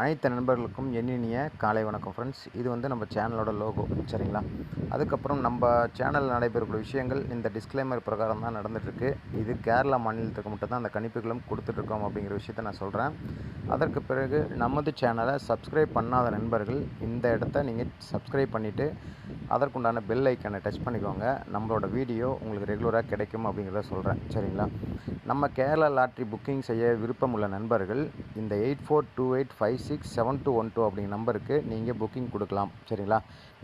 அனைத்து நண்பர்களுக்கும் எண்ணினிய காலை வணக்கம் ஃப்ரெண்ட்ஸ் இது வந்து நம்ம சேனலோட லோகோ சரிங்களா? அதுக்கப்புறம் நம்ம சேனலில் நடைபெறக்கூடிய விஷயங்கள் இந்த டிஸ்க்ளைமர் பிரகாரம் தான் நடந்துகிட்ருக்கு இது கேரளா மாநிலத்துக்கு மட்டும் தான் அந்த கணிப்புகளும் கொடுத்துட்ருக்கோம் அப்படிங்கிற விஷயத்த நான் சொல்கிறேன் அதற்கு பிறகு நமது சேனலை சப்ஸ்கிரைப் பண்ணாத நண்பர்கள் இந்த இடத்த நீங்கள் சப்ஸ்கிரைப் பண்ணிவிட்டு அதற்குண்டான பெல் ஐக்கனை டச் பண்ணிக்கோங்க. நம்மளோட வீடியோ உங்களுக்கு ரெகுலராக கிடைக்கும் அப்படிங்கிறத சொல்கிறேன் சரிங்களா? நம்ம கேரளா லாட்ரி புக்கிங் செய்ய விருப்பம் உள்ள நண்பர்கள் இந்த eight four two eight five six seven two one two அப்படிங்கிற நம்பருக்கு நீங்கள் புக்கிங் கொடுக்கலாம். சரிங்களா?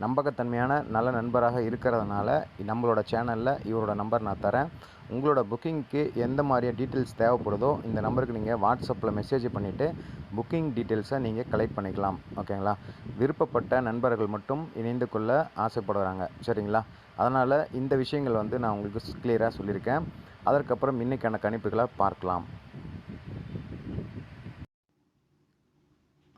நம்பகத்தன்மையான நல்ல நண்பராக இருக்கிறதுனால நம்மளோட சேனலில் இவரோட நம்பர் நான் தரேன். உங்களோட புக்கிங்க்கு எந்த மாதிரியான டீட்டெயில்ஸ் தேவைப்படுதோ இந்த நம்பருக்கு நீங்கள் வாட்ஸ்அப்பில் மெசேஜ் பண்ணிவிட்டு புக்கிங் டீட்டெயில்ஸை நீங்கள் கலெக்ட் பண்ணிக்கலாம். ஓகேங்களா? விருப்பப்பட்ட நண்பர்கள் மட்டும் இணைந்து கொள்ள ஆசைப்படுறாங்க. சரிங்களா? அதனால் இந்த விஷயங்கள் வந்து நான் உங்களுக்கு கிளியராக சொல்லியிருக்கேன். அதற்கப்புறம் இன்றைக்கான கணிப்புகளை பார்க்கலாம்.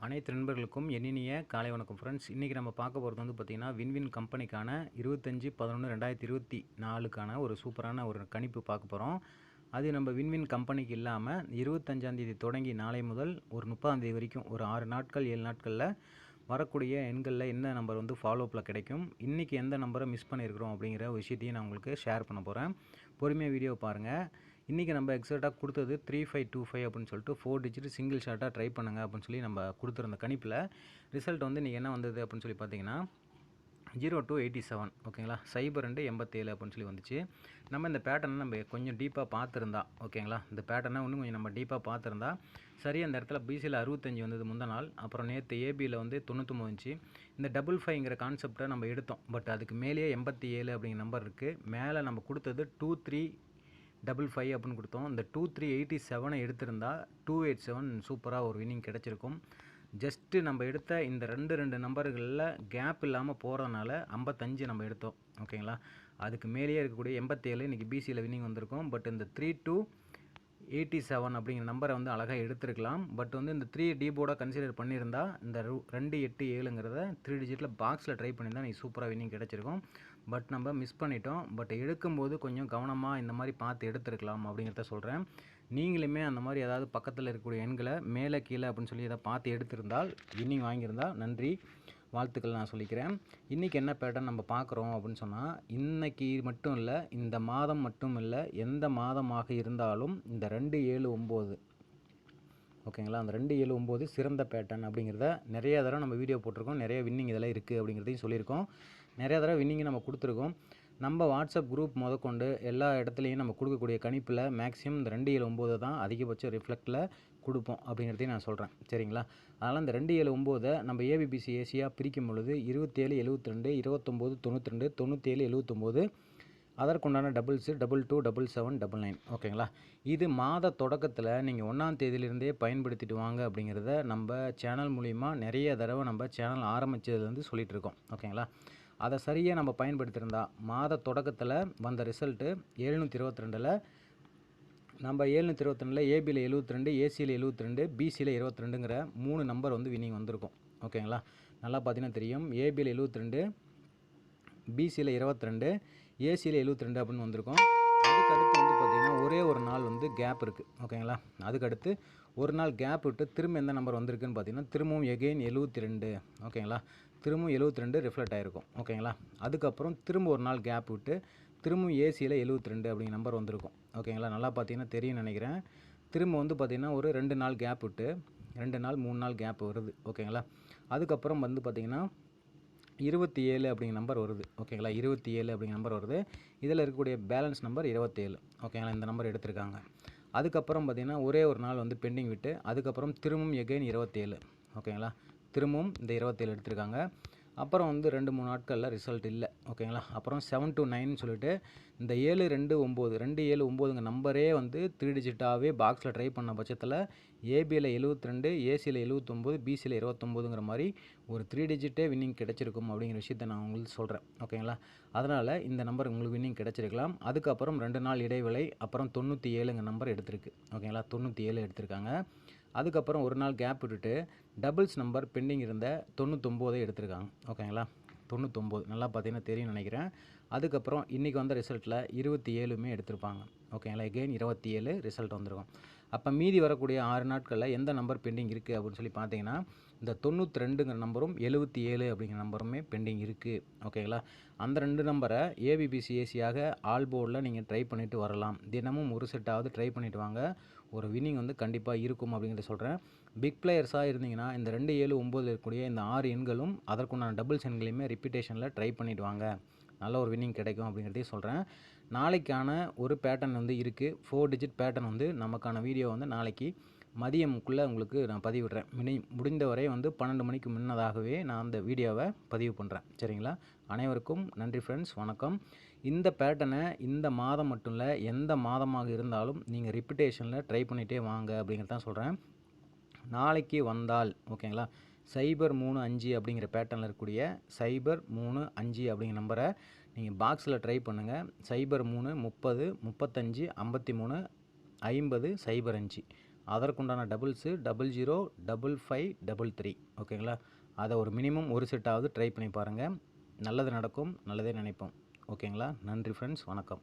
அனைத்து நண்பர்களுக்கும் எண்ணினிய காலை வணக்கம் ஃப்ரெண்ட்ஸ் இன்றைக்கி நம்ம பார்க்க போகிறது வந்து பார்த்திங்கன்னா வின்வின் கம்பெனிக்கான இருபத்தஞ்சி பதினொன்று ரெண்டாயிரத்தி இருபத்தி நாலுக்கான ஒரு சூப்பரான ஒரு கணிப்பு பார்க்க போகிறோம் அது நம்ம வின்வின் கம்பெனிக்கு இல்லாமல் இருபத்தஞ்சாந்தேதி தொடங்கி நாளை முதல் ஒரு முப்பதாந்தேதி வரைக்கும் ஒரு ஆறு நாட்கள் ஏழு நாட்களில் வரக்கூடிய எண்களில் என்ன நம்பர் வந்து ஃபாலோப்பில் கிடைக்கும் இன்றைக்கி எந்த நம்பரை மிஸ் பண்ணியிருக்கிறோம் அப்படிங்கிற விஷயத்தையும் நான் உங்களுக்கு ஷேர் பண்ண போகிறேன் பொறுமையாக வீடியோ பாருங்கள் இன்றைக்கி நம்ம எக்ஸாக்டாக கொடுத்தது த்ரீ ஃபைவ் டூ ஃபைவ் அப்படின்னு சொல்லிட்டு ஃபோர் டிஜிட் சிங்கிள் ஷார்ட்டாக ட்ரை பண்ணுங்கள் அப்படின்னு சொல்லி நம்ம கொடுத்துருந்த கணிப்பில். ரிசல்ட் வந்து இன்றைக்கி என்ன வந்தது அப்படின்னு சொல்லி பார்த்தீங்கன்னா ஜீரோ டூ எயிட்டி செவன் ஓகேங்களா சைபர் ரெண்டு எண்பத்தேழு அப்படின்னு சொல்லி வந்துச்சு. நம்ம இந்த பேட்டர்னை நம்ம கொஞ்சம் டீப்பாக பார்த்துருந்தா ஓகேங்களா இந்த பேட்டர்னை இன்னும் கொஞ்சம் நம்ம டீப்பாக பார்த்துருந்தா சரி அந்த இடத்துல பிசியில் அறுபத்தஞ்சி வந்தது முந்த நாள். அப்புறம் நேற்று ஏபியில் வந்து தொண்ணூற்றொம்பது வந்துச்சு இந்த டபுள் ஃபைவ்ங்கிற கான்செப்டை நம்ம எடுத்தோம். பட் அதுக்கு மேலேயே எண்பத்தி ஏழு அப்படிங்கிற நம்பர் இருக்குது மேலே நம்ம கொடுத்தது டூ த்ரீ டபுள் ஃபைவ் அப்படின்னு கொடுத்தோம். இந்த டூ த்ரீ எயிட்டி செவனை எடுத்திருந்தா டூ எயிட் செவன் சூப்பராக ஒரு வின்னிங் கிடச்சிருக்கும். ஜஸ்ட்டு நம்ம எடுத்த இந்த ரெண்டு ரெண்டு நம்பர்களில் கேப் இல்லாமல் போகிறதுனால ஐம்பத்தஞ்சு நம்ம எடுத்தோம். ஓகேங்களா அதுக்கு மேலேயே இருக்கக்கூடிய எண்பத்தேழு இன்றைக்கி பிசியில் வின்னிங் வந்திருக்கும். பட் இந்த த்ரீ டூ எயிட்டி செவன் அப்படிங்கிற நம்பரை வந்து அழகாக எடுத்துருக்கலாம். பட் வந்து இந்த த்ரீ டி போர்டாக கன்சிடர் பண்ணியிருந்தா இந்த ரெண்டு எட்டு ஏழுங்கிறத த்ரீ டிஜிட்டில் பாக்ஸில் ட்ரை பண்ணியிருந்தா நீ சூப்பராக வின்னிங் கிடச்சிருக்கும். பட் நம்ம மிஸ் பண்ணிட்டோம். பட் எடுக்கும்போது கொஞ்சம் கவனமாக இந்த மாதிரி பார்த்து எடுத்துருக்கலாம் அப்படிங்கிறத சொல்கிறேன் நீங்களுமே அந்த மாதிரி ஏதாவது பக்கத்தில் இருக்கக்கூடிய எண்களை மேலே கீழே அப்படின்னு சொல்லி இதை பார்த்து எடுத்திருந்தால் வின்னிங் வாங்கியிருந்தால் நன்றி. வாழ்த்துக்கள் நான் சொல்லிக்கிறேன். இன்றைக்கி என்ன பேட்டர்ன் நம்ம பார்க்குறோம் அப்படின்னு சொன்னால் இன்றைக்கி மட்டும் இல்லை இந்த மாதம் மட்டும் இல்லை எந்த மாதமாக இருந்தாலும் இந்த ரெண்டு ஏழு ஒம்பது ஓகேங்களா அந்த ரெண்டு ஏழு ஒம்பது சிறந்த பேட்டர்ன் அப்படிங்கிறத நிறைய தடவை நம்ம வீடியோ போட்டிருக்கோம். நிறைய வின்னிங் இதெல்லாம் இருக்குது அப்படிங்கிறதையும் சொல்லியிருக்கோம். நிறைய தடவை வின்னிங் நம்ம கொடுத்துருக்கோம். நம்ம வாட்ஸ்அப் குரூப் முதற்கொண்டு எல்லா இடத்துலையும் நம்ம கொடுக்கக்கூடிய கணிப்பில் மேக்ஸிமம் இந்த ரெண்டு ஏழு ஒம்பது தான் அதிகபட்ச ரிஃப்ளெக்டில் கொடுப்போம் அப்படிங்கிறதையும் நான் சொல்கிறேன் சரிங்களா? அதனால் இந்த ரெண்டு ஏழு ஒம்போதை நம்ம ஏபிபிசி ஏசியாக பிரிக்கும் பொழுது இருபத்தேழு எழுபத்தி ரெண்டு இருபத்தொம்போது தொண்ணூற்றி ரெண்டு தொண்ணூற்றேழு எழுபத்தொம்போது அதற்குண்டான doubles double two double seven double nine ஓகேங்களா? இது மாத தொடக்கத்தில் நீங்கள் ஒன்றாம் தேதியிலிருந்தே பயன்படுத்திட்டு வாங்க அப்படிங்கிறத நம்ம சேனல் மூலிமா நிறைய தடவை நம்ம சேனல் ஆரம்பித்ததுலேருந்து சொல்லிகிட்டு இருக்கோம். ஓகேங்களா? அதை சரியாக நம்ம பயன்படுத்தியிருந்தா மாத தொடக்கத்தில் வந்த ரிசல்ட்டு எழுநூற்றி இருபத்தி ரெண்டில் நம்ம ஏழுநூற்றி இருபத்தி ரெண்டில் ஏபியில் எழுபத்தி ரெண்டு ஏசியில் எழுபத்தி ரெண்டு பிசியில் இருபத்தி ரெண்டுங்கிற மூணு நம்பர் வந்து வினிங் வந்திருக்கும். ஓகேங்களா நல்லா பார்த்தீங்கன்னா தெரியும். ஏபியில் எழுபத்தி ரெண்டு பிசியில் இருபத்தி ரெண்டு ஏசியில் எழுபத்தி ரெண்டு அப்படின்னு வந்திருக்கும். அதுக்கு அடுத்து வந்து பார்த்திங்கன்னா ஒரே ஒரு நாள் வந்து கேப் இருக்குது ஓகேங்களா அதுக்கடுத்து ஒரு நாள் கேப் விட்டு திரும்ப எந்த நம்பர் வந்திருக்குன்னு பார்த்தீங்கன்னா திரும்பவும் எகெயின் எழுபத்தி ரெண்டு ஓகேங்களா திரும்பவும் எழுபத்தி ரெண்டு ரிஃப்ளெக்ட் ஆகிருக்கும் ஓகேங்களா? அதுக்கப்புறம் திரும்ப ஒரு நாள் கேப் விட்டு திரும்பவும் ஏசியில் எழுபத்தி ரெண்டு அப்படிங்கிற நம்பர் வந்திருக்கும். ஓகேங்களா? நல்லா பார்த்தீங்கன்னா தெரியும் நினைக்கிறேன். திரும்ப வந்து பார்த்திங்கன்னா ஒரு ரெண்டு நாள் கேப் விட்டு ரெண்டு நாள் மூணு நாள் கேப் வருது. ஓகேங்களா? அதுக்கப்புறம் வந்து பார்த்திங்கன்னா இருபத்தி ஏழு அப்படிங்கிற நம்பர் வருது. ஓகேங்களா? இருபத்தி ஏழு அப்படிங்கிற நம்பர் வருது. இதில் இருக்கக்கூடிய பேலன்ஸ் நம்பர் இருபத்தேழு. ஓகேங்களா? இந்த நம்பர் எடுத்திருக்காங்க. அதுக்கப்புறம் பார்த்திங்கன்னா ஒரே ஒரு நாள் வந்து பெண்டிங் விட்டு அதுக்கப்புறம் திரும்பவும் எகெயின் இருபத்தேழு. ஓகேங்களா? திரும்பவும் இந்த இருபத்தேழு எடுத்திருக்காங்க. அப்புறம் வந்து ரெண்டு மூணு நாட்களில் ரிசல்ட் இல்லை. ஓகேங்களா? அப்புறம் செவன் டு நைன் சொல்லிட்டு இந்த ஏழு ரெண்டு ஒம்பது ரெண்டு ஏழு ஒம்போதுங்க நம்பரே வந்து த்ரீ டிஜிட்டாகவே பாக்ஸில் ட்ரை பண்ண பட்சத்தில் ஏபியில் எழுபத்தி ரெண்டு ஏசியில் எழுபத்தொம்போது பிசியில் இருபத்தொம்போதுங்கிற மாதிரி ஒரு த்ரீ டிஜிட்டே வின்னிங் கிடச்சிருக்கும் அப்படிங்கிற விஷயத்த நான் உங்களுக்கு சொல்கிறேன் ஓகேங்களா? அதனால் இந்த நம்பர் உங்களுக்கு வின்னிங் கிடச்சிருக்கலாம். அதுக்கப்புறம் ரெண்டு நாள் இடைவேளை அப்புறம் தொண்ணூற்றி ஏழுங்க நம்பர் எடுத்திருக்கு. ஓகேங்களா? தொண்ணூற்றி ஏழு எடுத்திருக்காங்க. அதுக்கப்புறம் ஒரு நாள் கேப் விட்டுட்டு டபுள்ஸ் நம்பர் பெண்டிங் இருந்த தொண்ணூத்தொம்போதை எடுத்திருக்காங்க. ஓகேங்களா? தொண்ணூத்தொம்போது. நல்லா பார்த்தீங்கன்னா தெரியும் நினைக்கிறேன். அதுக்கப்புறம் இன்றைக்கி வந்த ரிசல்ட்டில் இருபத்தி ஏழுமே எடுத்திருப்பாங்க. ஓகேங்களா? எகெயின் இருபத்தி ஏழு ரிசல்ட் வந்திருக்கும். அப்போ மீதி வரக்கூடிய ஆறு நாட்களில் எந்த நம்பர் பெண்டிங் இருக்குது அப்படின்னு சொல்லி பார்த்தீங்கன்னா இந்த தொண்ணூற்றி ரெண்டுங்கிற நம்பரும் எழுபத்தி ஏழு அப்படிங்கிற நம்பருமே பெண்டிங் இருக்குது ஓகேங்களா? அந்த ரெண்டு நம்பரை ஏபிபிசிஏசியாக ஆல் போர்டில் நீங்கள் ட்ரை பண்ணிவிட்டு வரலாம். தினமும் ஒரு செட்டாவது ட்ரை பண்ணிவிட்டு வாங்க. ஒரு வின்னிங் வந்து கண்டிப்பாக இருக்கும் அப்படிங்கிறத சொல்கிறேன் பிக் பிளேயர்ஸாக இருந்தீங்கன்னா இந்த ரெண்டு ஏழு ஒம்போதில் இருக்கக்கூடிய இந்த ஆறு எண்களும் அதற்குண்டான டபுள்ஸ் எண்களையுமே ரிப்பீட்டேஷனில் ட்ரை பண்ணிவிடுவாங்க நல்ல ஒரு வின்னிங் கிடைக்கும் அப்படிங்கிறதையும் சொல்கிறேன் நாளைக்கான ஒரு பேட்டர்ன் வந்து இருக்குது ஃபோர் டிஜிட் பேட்டர்ன் வந்து நமக்கான வீடியோ வந்து நாளைக்கு மதியமுக்குள்ளே உங்களுக்கு நான் பதிவிடுறேன். மினி முடிந்தவரை வந்து பன்னெண்டு மணிக்கு முன்னதாகவே நான் அந்த வீடியோவை பதிவு பண்ணுறேன் சரிங்களா? அனைவருக்கும் நன்றி ஃப்ரெண்ட்ஸ் வணக்கம். இந்த பேட்டர்னை இந்த மாதம் மட்டும் இல்லை எந்த மாதமாக இருந்தாலும் நீங்கள் ரிப்பிட்டேஷனில் ட்ரை பண்ணிகிட்டே வாங்க அப்படிங்கிறது தான் சொல்கிறேன் நாளைக்கு வந்தால் ஓகேங்களா? சைபர் மூணு அஞ்சு அப்படிங்கிற பேட்டர்னில் இருக்கக்கூடிய சைபர் மூணு அஞ்சு அப்படிங்கிற நம்பரை நீங்கள் பாக்ஸில் ட்ரை பண்ணுங்கள் சைபர் மூணு முப்பது முப்பத்தஞ்சு ஐம்பத்தி மூணு ஐம்பது சைபர் அஞ்சு. அதற்குண்டான doubles double zero double five double three. ஓகேங்களா? அதை ஒரு மினிமம் ஒரு செட்டாவது ட்ரை பண்ணி பாருங்கள் நல்லது நடக்கும் நல்லதே நினைப்போம். ஓகேங்களா? நன்றி ஃப்ரெண்ட்ஸ் வணக்கம்.